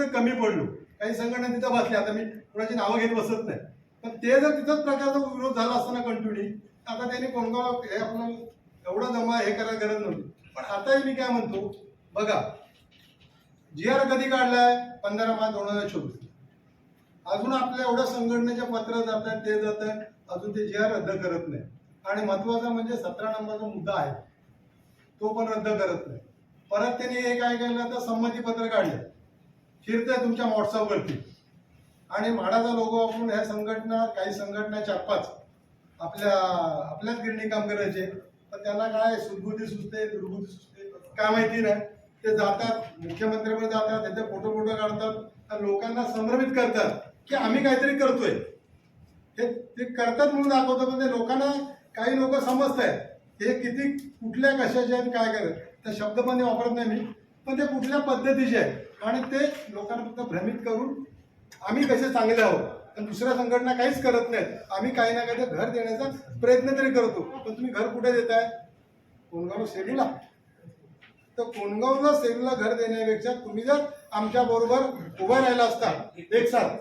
कुठेतरी कमी पडलो. काही संघटना तिथं बसल्या आता मी कुणाची नावं घेत बसत नाही. पण ते जर तिथंच प्रकारचा विरोध झाला असताना कंटिन्यू आता त्यांनी कोणगाव हे आपण एवढं जमा हे करायला गरज नव्हती. पण आताही मी काय म्हणतो बघा जी आर कधी काढलाय? पंधरा मार्च दोन हजार चोवीस. अजून आपल्या एवढ्या संघटनेचे पत्र जात आहेत ते जात आहेत. अजून ते जी आर रद्द करत नाही. आणि महत्त्वाचा म्हणजे सतरा नंबरचा मुद्दा आहे. तो पण रद्द करत नाही. परत त्यांनी हे काय केलं? तर संमती पत्र काढले. फिरतंय तुमच्या व्हॉट्सअपवरती आणि म्हाडाचा लोगो वापरून ह्या संघटना काही संघटना चार पाच आपल्या आपल्याच गिरणी काम करायचे. पण त्यांना काय सुदबुद्धी सुचते दुर्बुद्धी सुचते. काय माहिती नाही. ते जातात मुख्यमंत्र्याकडे जातात त्यांचे फोटो फोटो काढतात. तर लोकांना संभ्रमित करतात की आम्ही काहीतरी करतोय. हे ते करतात म्हणून दाखवतात पण ते लोकांना काही लोक समजत आहेत हे किती कुठल्या कशाचे आहेत काय करत त्या शब्द पण वापरत नाही मी. पण ते कुठल्या पद्धतीचे आहेत? आणि ते लोकांना फक्त भ्रमित करून आम्ही कसे चांगले आहोत? पण दुसऱ्या संघटना काहीच करत नाहीत. आम्ही काही ना काही घर देण्याचा प्रयत्न तरी करतो. पण तुम्ही घर कुठे देताय? कोणगाव सेलूला. तर कोणगावला सेलूला घर देण्यापेक्षा तुम्ही जर आमच्या बरोबर उभं राहिला असता एक साथ.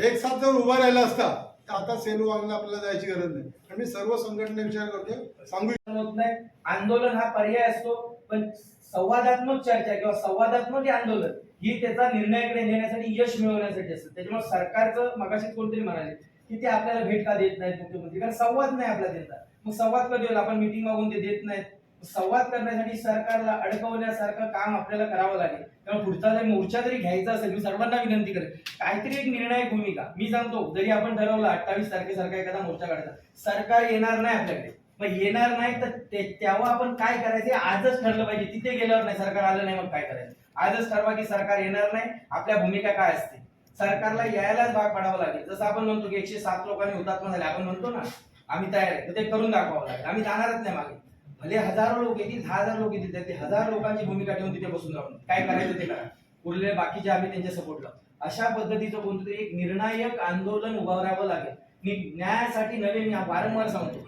एक साथ जर उभा राहिला असता तर आता सेलू वागला आपल्याला जायची गरज नाही. आणि मी सर्व संघटने विचार करतो सांगू होत नाही. आंदोलन हा पर्याय असतो. पण संवादात्मक चर्चा किंवा संवादात्मक हे आंदोलन ही त्याचा निर्णयाकडे नेण्यासाठी यश मिळवण्यासाठी असतं. त्याच्यामुळे सरकारचं मगाशी कोणतरी म्हणाले की ते आपल्याला भेट का देत नाहीत मुख्यमंत्री? कारण संवाद नाही आपला त्यांचा मग संवाद कधी होईल आपण मिटिंग मागून ते देत नाहीत. संवाद करण्यासाठी सरकारला अडकवण्यासारखं काम आपल्याला करावं लागेल. त्यामुळे पुढचा जर मोर्चा जरी घ्यायचा असेल मी सर्वांना विनंती करेन काहीतरी एक निर्णायक भूमिका. मी सांगतो जरी आपण ठरवलं अठ्ठावीस तारखेसारखा एखादा मोर्चा काढायचा सरकार येणार नाही आपल्याकडे. मग येणार नाही तर तेव्हा आपण काय करायचं? आजच ठरलं पाहिजे. तिथे गेल्यावर नाही सरकार आलं नाही मग काय करायचं? आजच ठरवा की सरकार येणार नाही आपल्या भूमिका काय असते? सरकारला यायलाच भाग पाडावा लागेल. जसं आपण म्हणतो की एकशे सात लोकांनी हुतात्मा झाले आपण म्हणतो ना आम्ही तयार आहे. ते करून दाखवावं लागेल. आम्ही जाणारच नाही मागे. भले हजारो लोक येतील दहा हजार लोक येतील ते हजार लोकांची भूमिका ठेवून तिथे बसून राहून. काय करायचं ते करा. उरलेले बाकीचे आम्ही त्यांच्या सपोर्टला अशा पद्धतीचं कोणतं एक निर्णायक आंदोलन उभारावं लागेल. मी न्यायासाठी नवे मी वारंवार सांगतो.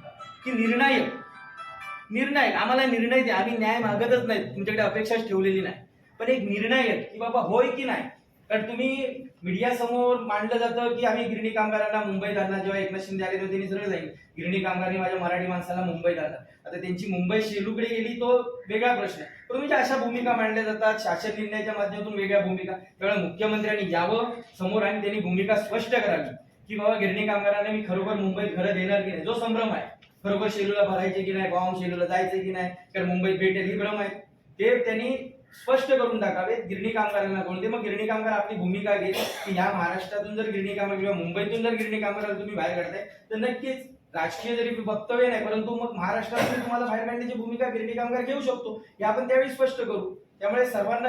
की निर्णायक निर्णायक आम्हाला निर्णय द्या. आम्ही न्याय मागतच नाही. तुमच्याकडे अपेक्षाच ठेवलेली नाही. पण एक निर्णायक की बाबा होय की नाही? कारण तुम्ही मीडिया समोर मांडलं जातं की आम्ही गिरणी कामगारांना मुंबईत आणला जेव्हा एकनाथ शिंदे आले तेव्हा त्यांनी सगळं जाईल गिरणी कामगारांनी माझ्या मराठी माणसाला मुंबईत आणलं आता त्यांची मुंबई शेलूकडे गेली तो वेगळा प्रश्न आहे. तुम्ही अशा भूमिका मांडल्या जातात शासन निर्णयाच्या माध्यमातून वेगळ्या भूमिका. त्यामुळे मुख्यमंत्र्यांनी यावं समोर आणि त्यांनी भूमिका स्पष्ट करावी. की बाबा गिरणी कामगारांना मी खरोखर मुंबईत घरं देणार की नाही? जो संभ्रम आहे. खरोखर शेलूला भरायचे की नाही बॉम्ब शेलूला जायचे की नाही कारण मुंबईत भेटेल ही भ्रम आहे. ते त्यांनी स्पष्ट करून टाकावे गिरणी कामगारांना कोणते मग गिरणी कामगार आपली भूमिका घेईल की ह्या महाराष्ट्रातून जर गिरणी कामगार किंवा मुंबईतून जर गिरणी कामगारांना तुम्ही बाहेर काढताय तर नक्कीच राजकीय जरी वक्तव्य नाही परंतु मग महाराष्ट्रातून तुम्हाला बाहेर काढण्याची भूमिका गिरणी कामगार घेऊ शकतो. हे आपण त्यावेळी स्पष्ट करू. त्यामुळे सर्वांना